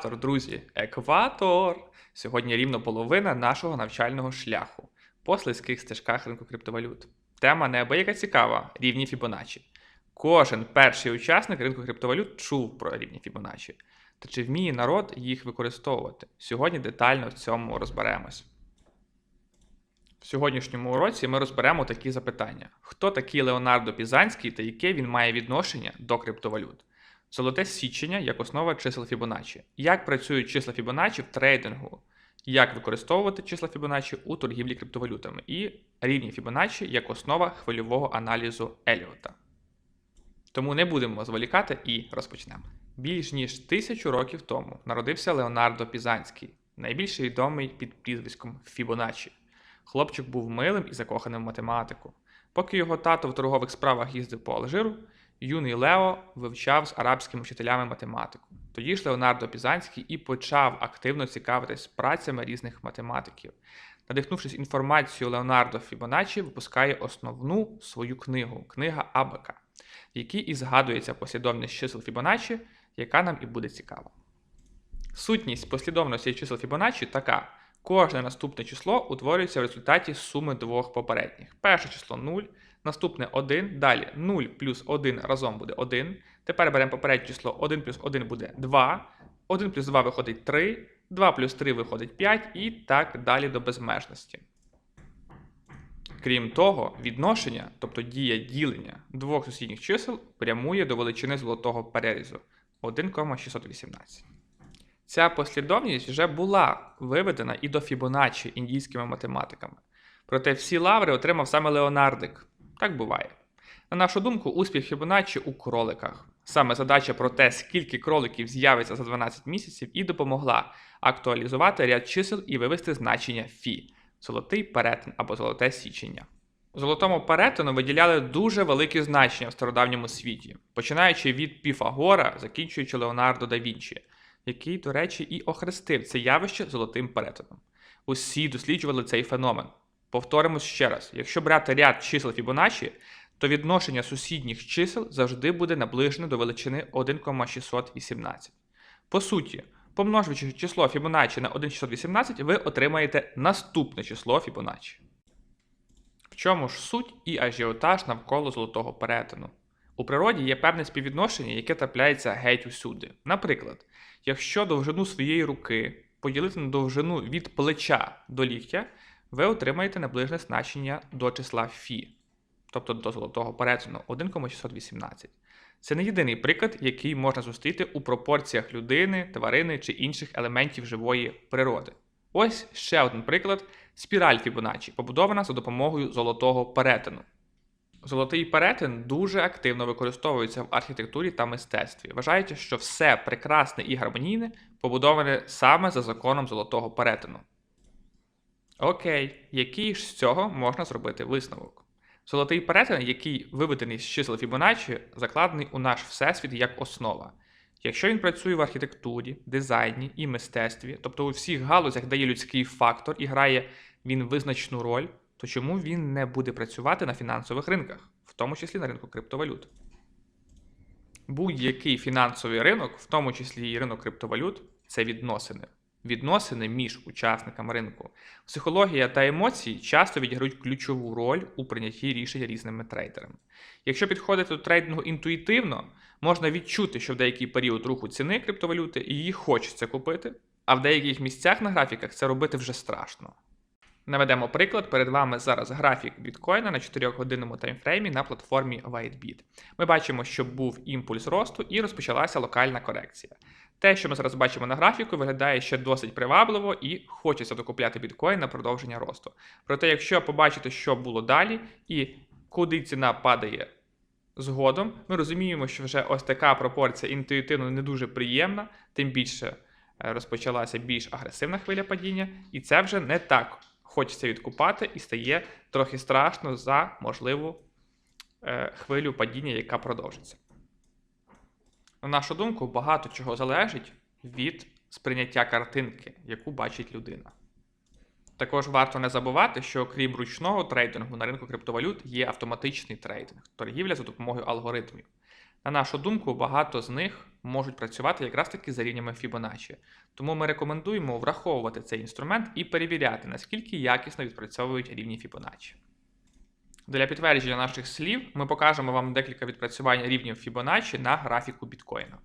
Екватор, друзі, екватор! Сьогодні рівно половина нашого навчального шляху по слизьких стежках ринку криптовалют. Тема неабияка цікава рівні Фібоначчі. Кожен перший учасник ринку криптовалют чув про рівні Фібоначчі. Та чи вміє народ їх використовувати? Сьогодні детально в цьому розберемось. В сьогоднішньому уроці ми розберемо такі запитання: хто такий Леонардо Пізанський та яке він має відношення до криптовалют? Золоте січення як основа чисел Фібоначчі. Як працюють числа Фібоначчі в трейдингу? Як використовувати числа Фібоначчі у торгівлі криптовалютами? І рівні Фібоначчі як основа хвильового аналізу Еліота. Тому не будемо зволікати і розпочнемо. Більш ніж тисячу років тому народився Леонардо Пізанський, найбільш відомий під прізвиськом Фібоначчі. Хлопчик був милим і закоханим в математику. Поки його тато в торгових справах їздив по Алжиру, юний Лео вивчав з арабськими вчителями математику. Тоді ж Леонардо Пізанський і почав активно цікавитись працями різних математиків. Надихнувшись інформацією, Леонардо Фібоначчі випускає основну свою книгу книга Абака, в якій і згадується послідовність чисел Фібоначчі, яка нам і буде цікава. Сутність послідовності чисел Фібоначчі така. Кожне наступне число утворюється в результаті суми двох попередніх. Перше число 0, наступне 1, далі 0 плюс 1 разом буде 1. Тепер беремо попереднє число 1 плюс 1 буде 2, 1 плюс 2 виходить 3, 2 плюс 3 виходить 5 і так далі до безмежності. Крім того, відношення, тобто дія ділення двох сусідніх чисел прямує до величини золотого перерізу 1,618. Ця послідовність вже була виведена і до Фібоначчі індійськими математиками. Проте всі лаври отримав саме Леонардик. Так буває. На нашу думку, успіх Фібоначчі у кроликах. Саме задача про те, скільки кроликів з'явиться за 12 місяців, і допомогла актуалізувати ряд чисел і вивести значення Фі золотий перетин або золоте січення. Золотому перетину виділяли дуже великі значення в стародавньому світі, починаючи від Піфагора, закінчуючи Леонардо да Вінчі який, до речі, і охрестив це явище золотим перетином. Усі досліджували цей феномен. Повторимось ще раз: якщо брати ряд чисел Фібоначчі, то відношення сусідніх чисел завжди буде наближене до величини 1,618. По суті, помножуючи число Фібоначчі на 1,618, ви отримаєте наступне число Фібоначчі. В чому ж суть і ажіотаж навколо золотого перетину? У природі є певне співвідношення, яке трапляється геть усюди. Наприклад, якщо довжину своєї руки поділити на довжину від плеча до ліктя, ви отримаєте наближне значення до числа Фі, тобто до золотого перетину 1,618. Це не єдиний приклад, який можна зустріти у пропорціях людини, тварини чи інших елементів живої природи. Ось ще один приклад: спіраль Фібоначчі, побудована за допомогою золотого перетину. Золотий перетин дуже активно використовується в архітектурі та мистецтві. Вважається, що все прекрасне і гармонійне побудоване саме за законом золотого перетину. Окей, який ж з цього можна зробити висновок? Золотий перетин, який виведений з чисел Фібоначчі, закладений у наш всесвіт як основа. Якщо він працює в архітектурі, дизайні і мистецтві, тобто у всіх галузях, де є людський фактор і грає він визначну роль, то чому він не буде працювати на фінансових ринках, в тому числі на ринку криптовалют? Будь-який фінансовий ринок, в тому числі і ринок криптовалют, це відносини. Відносини між учасниками ринку. Психологія та емоції часто відіграють ключову роль у прийнятті рішень різними трейдерами. Якщо підходити до трейдингу інтуїтивно, можна відчути, що в деякий період руху ціни криптовалюти її хочеться купити, а в деяких місцях на графіках це робити вже страшно. Наведемо приклад. Перед вами зараз графік біткоїна на 4-годинному таймфреймі на платформі WhiteBit. Ми бачимо, що був імпульс росту і розпочалася локальна корекція. Те, що ми зараз бачимо на графіку, виглядає ще досить привабливо і хочеться докупляти біткоін на продовження росту. Проте, якщо побачити, що було далі, і куди ціна падає згодом, ми розуміємо, що вже ось така пропорція інтуїтивно не дуже приємна, тим більше е, розпочалася більш агресивна хвиля падіння, і це вже не так хочеться відкупати, і стає трохи страшно за можливу е, хвилю падіння, яка продовжиться. На нашу думку, багато чого залежить від сприйняття картинки, яку бачить людина. Також варто не забувати, що окрім ручного трейдингу на ринку криптовалют є автоматичний трейдинг, торгівля за допомогою алгоритмів. На нашу думку, багато з них можуть працювати якраз таки за рівнями Fibonacci. Тому ми рекомендуємо враховувати цей інструмент і перевіряти, наскільки якісно відпрацьовують рівні Fibonacci. Для підтвердження наших слів ми покажемо вам декілька відпрацювань рівнів Fibonacci на графіку біткоїна.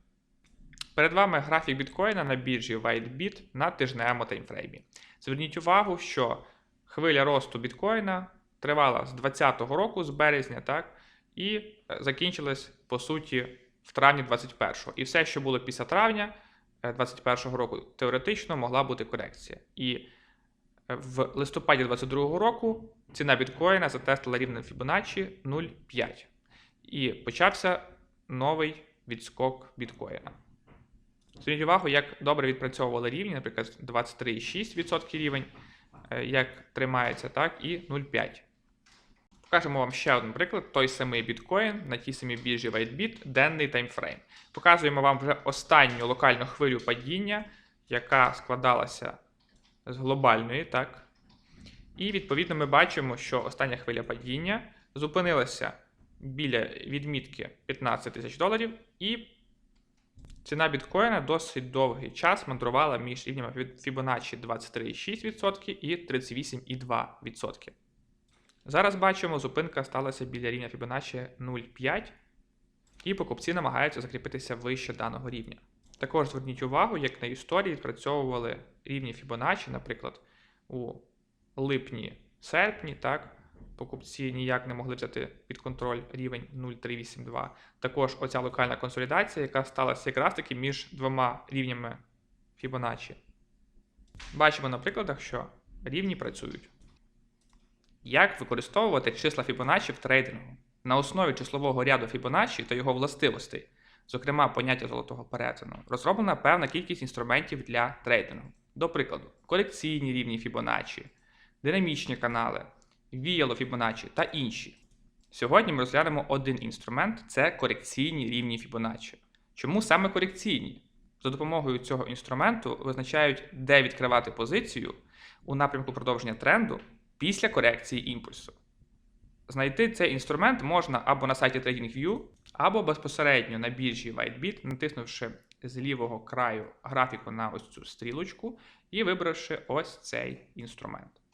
Перед вами графік біткоїна на біржі WhiteBit на тижневому таймфреймі. Зверніть увагу, що хвиля росту біткоїна тривала з 2020 року, з березня, так, і е, закінчилась по суті в травні 21-го. І все, що було після травня 21-го року, теоретично могла бути корекція. І е, в листопаді 22-го року ціна біткоїна затестила рівень Fibonacci 0,5. І почався новий відскок біткоїна. Зверніть увагу, як добре відпрацьовували рівні, наприклад, 23,6% рівень, е, як тримається, так, і 0,5. Покажемо вам ще один приклад: той самий біткоін на тій самій біржі WhiteBit, денний таймфрейм. Показуємо вам вже останню локальну хвилю падіння, яка складалася з глобальної, так. І відповідно ми бачимо, що остання хвиля падіння зупинилася біля відмітки 15 тисяч доларів, і ціна біткоїна досить довгий час мандрувала між рівнями Fibonacci 23,6% і 38,2%. Зараз бачимо, зупинка сталася біля рівня Fibonacci 0,5, і покупці намагаються закріпитися вище даного рівня. Також зверніть увагу, як на історії відпрацьовували рівні Fibonacci, наприклад, у липні-серпні, так, покупці ніяк не могли взяти під контроль рівень 0,382. Також оця локальна консолідація, яка сталася якраз таки між двома рівнями Fibonacci. Бачимо на прикладах, що рівні працюють. Як використовувати числа Fibonacci в трейдингу? На основі числового ряду Fibonacci та його властивостей, зокрема поняття золотого перетину, розроблена певна кількість інструментів для трейдингу. До прикладу, корекційні рівні Fibonacci, динамічні канали, віяло Fibonacci та інші. Сьогодні ми розглянемо один інструмент це корекційні рівні Fibonacci. Чому саме корекційні? За допомогою цього інструменту визначають, де відкривати позицію у напрямку продовження тренду після корекції імпульсу. Знайти цей інструмент можна або на сайті TradingView, або безпосередньо на біржі WhiteBit, натиснувши з лівого краю графіку на ось цю стрілочку і вибравши ось цей інструмент.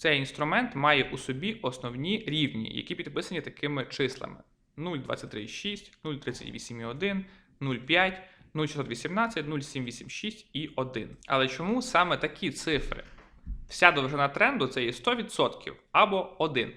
Цей інструмент має у собі основні рівні, які підписані такими числами: 0,236, 0,38,1, 0,5, 0,618, 0,786 і 1. Але чому саме такі цифри? Вся довжина тренду це є 100% або 1.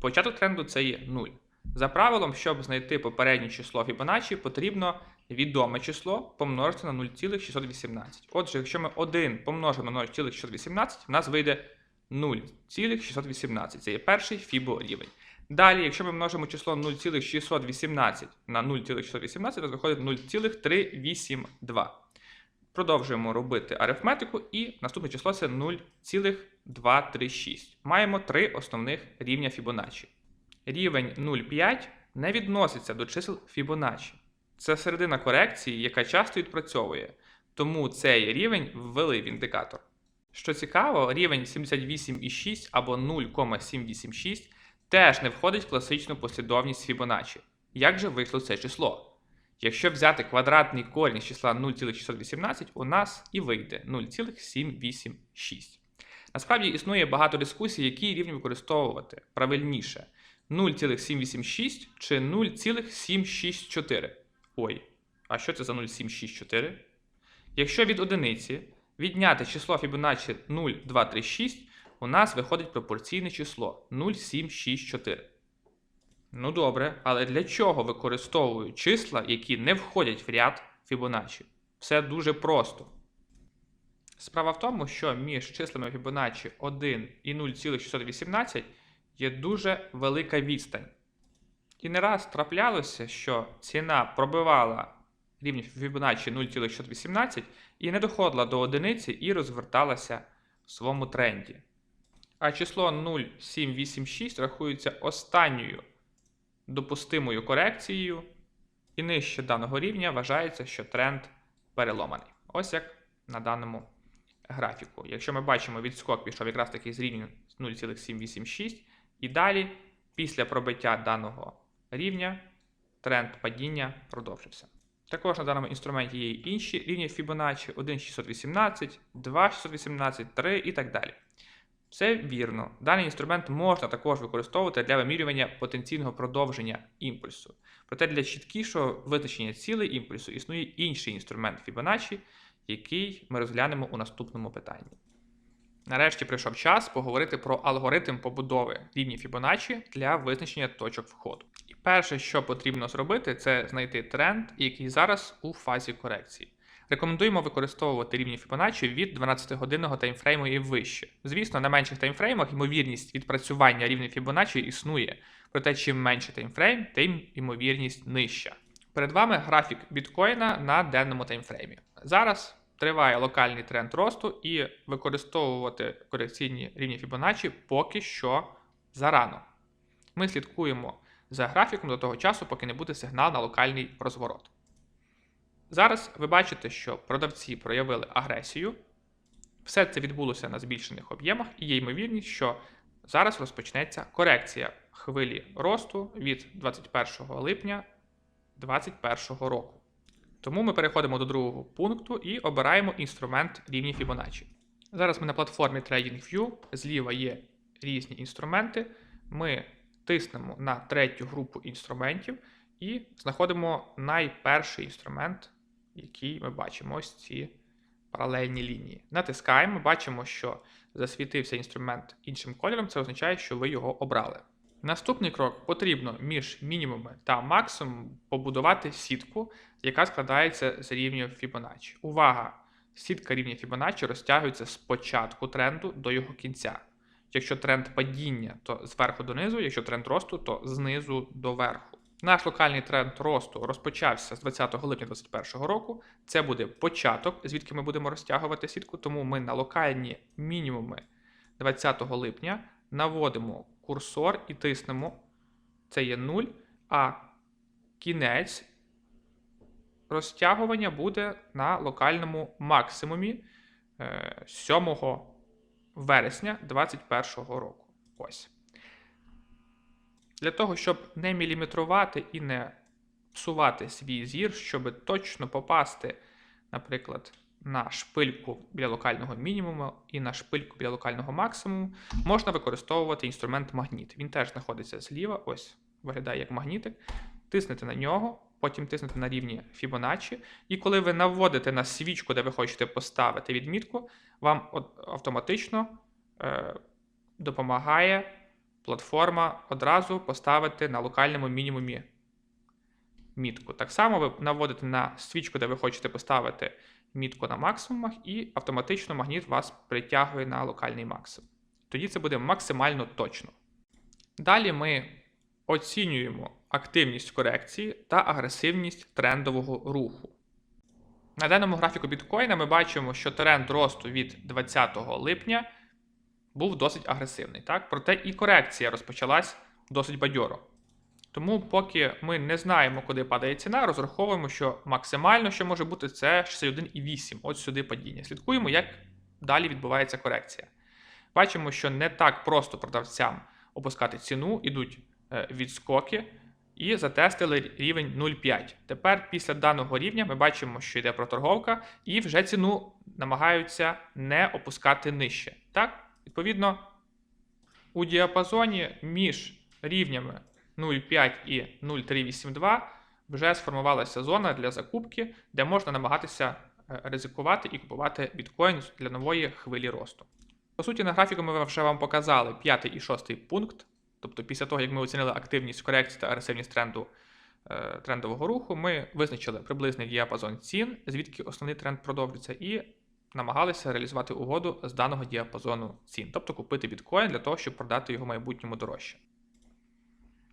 Початок тренду це є 0. За правилом, щоб знайти попереднє число Fibonacci, потрібно відоме число помножити на 0,618. Отже, якщо ми 1 помножимо на 0,618, в нас вийде 0,618. Це є перший фібо рівень. Далі, якщо ми множимо число 0,618 на 0,618, то виходить 0,382. Продовжуємо робити арифметику, і наступне число це 0,236. Маємо три основних рівня Fibonacci. Рівень 0,5 не відноситься до чисел Fibonacci. Це середина корекції, яка часто відпрацьовує, тому цей рівень ввели в індикатор. Що цікаво, рівень 78,6 або 0,786 теж не входить в класичну послідовність Fibonacci. Як же вийшло це число? Якщо взяти квадратний корінь з числа 0,618, у нас і вийде 0,786. Насправді існує багато дискусій, які рівні використовувати правильніше 0,786 чи 0,764. Ой, а що це за 0,764? Якщо від одиниці відняти число Fibonacci 0,236, у нас виходить пропорційне число 0,764. Ну добре, але для чого використовують числа, які не входять в ряд Fibonacci? Все дуже просто. Справа в тому, що між числами Fibonacci 1 і 0,618 є дуже велика відстань. І не раз траплялося, що ціна пробивала рівень Fibonacci 0,618 і не доходила до одиниці і розверталася в своєму тренді. А число 0,786 рахується останньою допустимою корекцією, і нижче даного рівня вважається, що тренд переломаний. Ось як на даному графіку. Якщо ми бачимо, відскок пішов якраз таки з рівня 0,786, і далі Після пробиття даного рівня тренд падіння продовжився. Також на даному інструменті є й інші рівні Fibonacci 1,618, 2,618, 3 і так далі. Все вірно. Даний інструмент можна також використовувати для вимірювання потенційного продовження імпульсу. Проте для чіткішого визначення цілей імпульсу існує інший інструмент Fibonacci, який ми розглянемо у наступному питанні. Нарешті прийшов час поговорити про алгоритм побудови рівнів Fibonacci для визначення точок входу. І перше, що потрібно зробити, це знайти тренд, який зараз у фазі корекції. Рекомендуємо використовувати рівні Fibonacci від 12-годинного таймфрейму і вище. Звісно, на менших таймфреймах ймовірність відпрацювання рівня Fibonacci існує, проте чим менше таймфрейм, тим ймовірність нижча. Перед вами графік біткоїна на денному таймфреймі. Зараз триває локальний тренд росту і використовувати корекційні рівні Fibonacci поки що зарано. Ми слідкуємо за графіком до того часу, поки не буде сигнал на локальний розворот. Зараз ви бачите, що продавці проявили агресію. Все це відбулося на збільшених об'ємах, і є ймовірність, що зараз розпочнеться корекція хвилі росту від 21 липня 2021 року. Тому ми переходимо до другого пункту і обираємо інструмент рівні Fibonacci. Зараз ми на платформі TradingView, зліва є різні інструменти. Ми тиснемо на третю групу інструментів і знаходимо найперший інструмент, який ми бачимо ось ці паралельні лінії. Натискаємо, бачимо, що засвітився інструмент іншим кольором, це означає, що ви його обрали. Наступний крок потрібно між мінімумами та максимумом побудувати сітку, яка складається з рівнів Fibonacci. Увага! Сітка рівня Fibonacci розтягується з початку тренду до його кінця. Якщо тренд падіння, то зверху донизу, якщо тренд росту, то знизу до верху. Наш локальний тренд росту розпочався з 20 липня 2021 року. Це буде початок, звідки ми будемо розтягувати сітку, тому ми на локальні мінімуми 20 липня наводимо курсор і тиснемо. Це є 0, а кінець розтягування буде на локальному максимумі е, 7 вересня 2021 року. Ось. Для того, щоб не міліметрувати і не псувати свій зір, щоб точно попасти, наприклад, на шпильку біля локального мінімуму і на шпильку біля локального максимуму, можна використовувати інструмент магніт. Він теж знаходиться зліва, ось виглядає як магнітик. Тиснете на нього, потім тиснете на рівні Fibonacci, і коли ви наводите на свічку, де ви хочете поставити відмітку, вам автоматично е, допомагає платформа одразу поставити на локальному мінімумі мітку. Так само ви наводите на свічку, де ви хочете поставити мітку на максимумах, і автоматично магніт вас притягує на локальний максимум. Тоді це буде максимально точно. Далі ми оцінюємо активність корекції та агресивність трендового руху. На даному графіку біткоїна ми бачимо, що тренд росту від 20 липня був досить агресивний. Так? Проте і корекція розпочалась досить бадьоро. Тому, поки ми не знаємо, куди падає ціна, розраховуємо, що максимально, що може бути, це 61,8. От сюди падіння. Слідкуємо, як далі відбувається корекція. Бачимо, що не так просто продавцям опускати ціну, ідуть е, відскоки і затестили рівень 0,5. Тепер після даного рівня ми бачимо, що йде проторговка, і вже ціну намагаються не опускати нижче. Так? Відповідно, у діапазоні між рівнями 0,5 і 0,382 вже сформувалася зона для закупки, де можна намагатися е, ризикувати і купувати біткоін для нової хвилі росту. По суті, на графіку ми вже вам показали п'ятий і шостий пункт. Тобто, після того, як ми оцінили активність корекції та агресивність тренду е, трендового руху, ми визначили приблизний діапазон цін, звідки основний тренд продовжується, і намагалися реалізувати угоду з даного діапазону цін, тобто купити біткоін для того, щоб продати його майбутньому дорожче.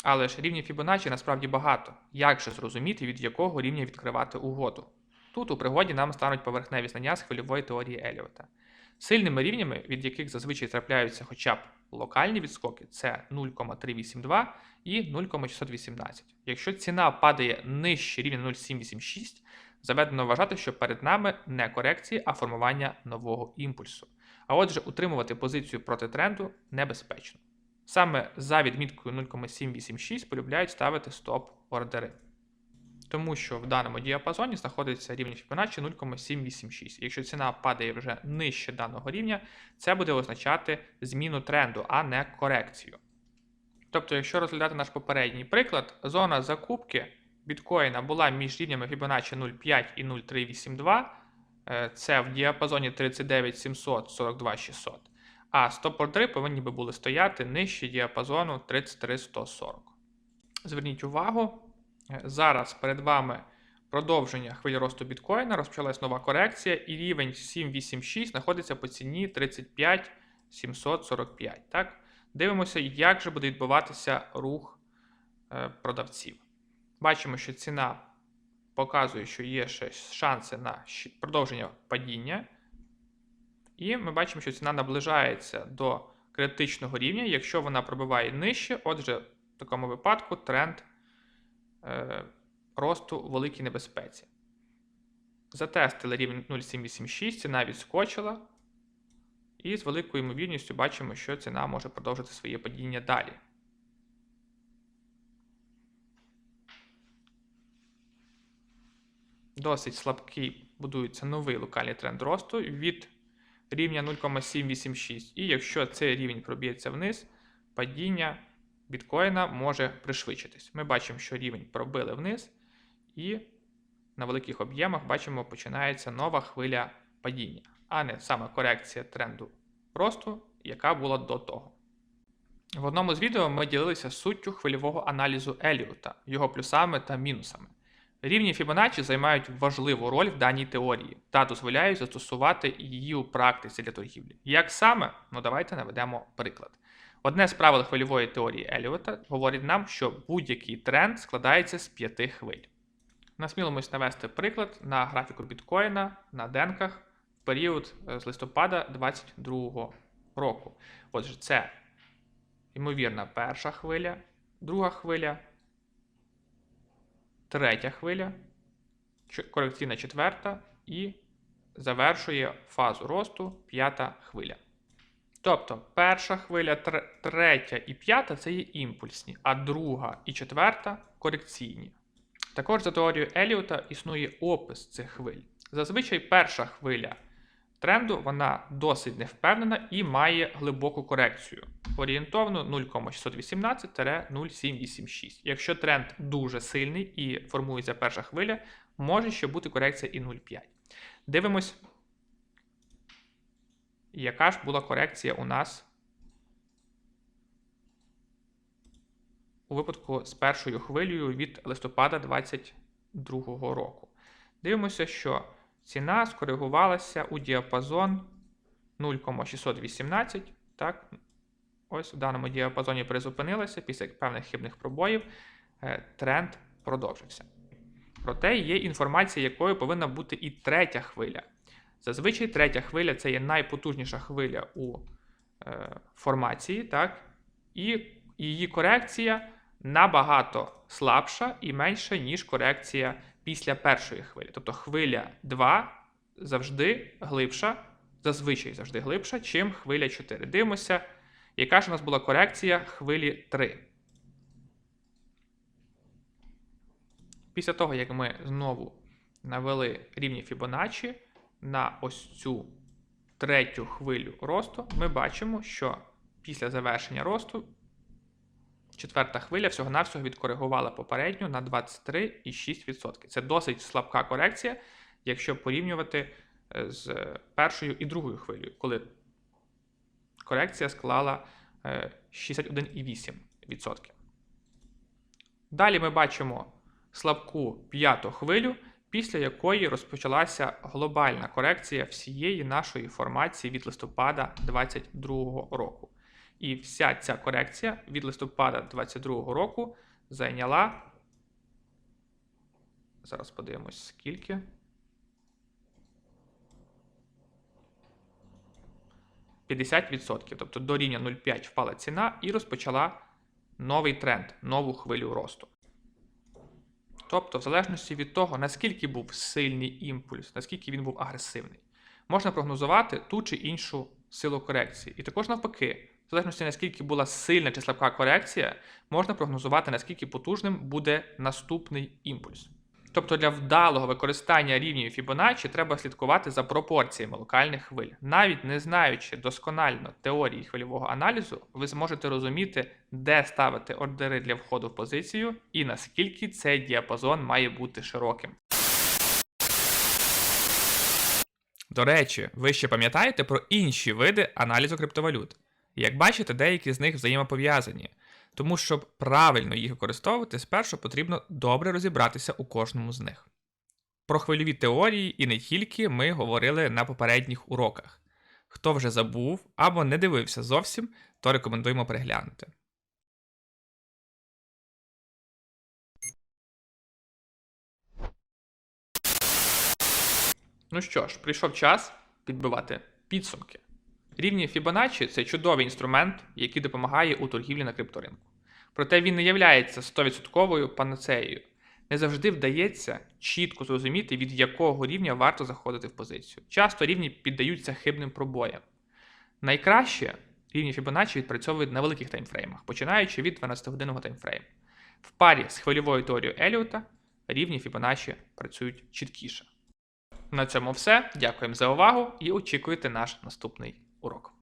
Але ж рівнів Fibonacci насправді багато. Як же зрозуміти, від якого рівня відкривати угоду? Тут у пригоді нам стануть поверхневі знання з хвильової теорії Еліота. Сильними рівнями, від яких зазвичай трапляються хоча б локальні відскоки, це 0,382 і 0,618. Якщо ціна падає нижче рівня 0,786, заведено вважати, що перед нами не корекції, а формування нового імпульсу. А отже, утримувати позицію проти тренду небезпечно. Саме за відміткою 0,786 полюбляють ставити стоп-ордери. Тому що в даному діапазоні знаходиться рівень Fibonacci 0,786. Якщо ціна падає вже нижче даного рівня, це буде означати зміну тренду, а не корекцію. Тобто, якщо розглядати наш попередній приклад, зона закупки біткоїна була між рівнями Fibonacci 0,5 і 0,382. Е, Це в діапазоні 39 700 42 600. А стоп-ордери повинні би були стояти нижче діапазону 33 140. Зверніть увагу, е, зараз перед вами продовження хвилі росту біткоїна, розпочалась нова корекція, і рівень 786 знаходиться по ціні 35 745. Так? Дивимося, як же буде відбуватися рух е, продавців. Бачимо, що ціна показує, що є ще шанси на продовження падіння. І ми бачимо, що ціна наближається до критичного рівня. Якщо вона пробиває нижче, отже, в такому випадку тренд е, росту великій небезпеці. Затестили рівень 0,786, ціна відскочила. І з великою ймовірністю бачимо, що ціна може продовжити своє падіння далі. Досить слабкий будується новий локальний тренд росту від рівня 0,786. І якщо цей рівень проб'ється вниз, падіння біткоїна може пришвидшитись. Ми бачимо, що рівень пробили вниз, і на великих об'ємах бачимо, починається нова хвиля падіння, а не саме корекція тренду росту, яка була до того. В одному з відео ми ділилися суттю хвильового аналізу Еліота, його плюсами та мінусами. Рівні Fibonacci займають важливу роль в даній теорії та дозволяють застосувати її у практиці для торгівлі. Як саме? Ну давайте наведемо приклад. Одне з правил хвильової теорії Еліота говорить нам, що будь-який тренд складається з п'яти хвиль. Насмілимось навести приклад на графіку біткоїна на денках в період е, з листопада 2022 року. Отже, це ймовірна перша хвиля, друга хвиля, третя хвиля, корекційна четверта і завершує фазу росту п'ята хвиля. Тобто перша хвиля, третя і п'ята це є імпульсні, а друга і четверта корекційні. Також за теорією Еліота існує опис цих хвиль. Зазвичай перша хвиля тренду вона досить невпевнена і має глибоку корекцію. Орієнтовно 0,618-0,786. Якщо тренд дуже сильний і формується перша хвиля, може ще бути корекція і 0,5. Дивимось, яка ж була корекція у нас у випадку з першою хвилею від листопада 2022 року. Дивимося, що ціна скоригувалася у діапазон 0,618. Так, ось в даному діапазоні призупинилася після певних хибних пробоїв. е, Тренд продовжився. Проте є інформація, якою повинна бути і третя хвиля. Зазвичай третя хвиля це є найпотужніша хвиля у е, формації, так? і її корекція набагато слабша і менша, ніж корекція після першої хвилі. Тобто хвиля 2 завжди глибша, зазвичай завжди глибша, чим хвиля 4. Дивимося, яка ж у нас була корекція хвилі 3. Після того, як ми знову навели рівні Fibonacci на ось цю третю хвилю росту, ми бачимо, що після завершення росту четверта хвиля всього-навсього відкоригувала попередню на 23,6%. Це досить слабка корекція, якщо порівнювати е, з першою і другою хвилею, коли корекція склала е, 61,8%. Далі ми бачимо слабку п'яту хвилю, після якої розпочалася глобальна корекція всієї нашої формації від листопада 2022 року. І вся ця корекція від листопада 2022 року зайняла. Зараз подивимось, скільки. відсотків, тобто до рівня 0,5 впала ціна і розпочала новий тренд, нову хвилю росту. Тобто, в залежності від того, наскільки був сильний імпульс, наскільки він був агресивний, можна прогнозувати ту чи іншу силу корекції. І також навпаки, залежності наскільки була сильна чи слабка корекція, можна прогнозувати, наскільки потужним буде наступний імпульс. Тобто для вдалого використання рівнів Fibonacci треба слідкувати за пропорціями локальних хвиль. Навіть не знаючи досконально теорії хвильового аналізу, ви зможете розуміти, де ставити ордери для входу в позицію і наскільки цей діапазон має бути широким. До речі, ви ще пам'ятаєте про інші види аналізу криптовалют. Як бачите, деякі з них взаємопов'язані. Тому, щоб правильно їх використовувати, спершу потрібно добре розібратися у кожному з них. Про хвильові теорії і не тільки ми говорили на попередніх уроках. Хто вже забув або не дивився зовсім, то рекомендуємо переглянути. Ну що ж, прийшов час підбивати підсумки. Рівні Fibonacci – це чудовий інструмент, який допомагає у торгівлі на крипторинку. Проте він не являється 100% панацеєю. Не завжди вдається чітко зрозуміти, від якого рівня варто заходити в позицію. Часто рівні піддаються хибним пробоям. Найкраще рівні Fibonacci відпрацьовують на великих таймфреймах, починаючи від 12-годинного таймфрейму. В парі з хвильовою теорією Еліота рівні Fibonacci працюють чіткіше. На цьому все. Дякуємо за увагу і очікуйте наш наступний урок.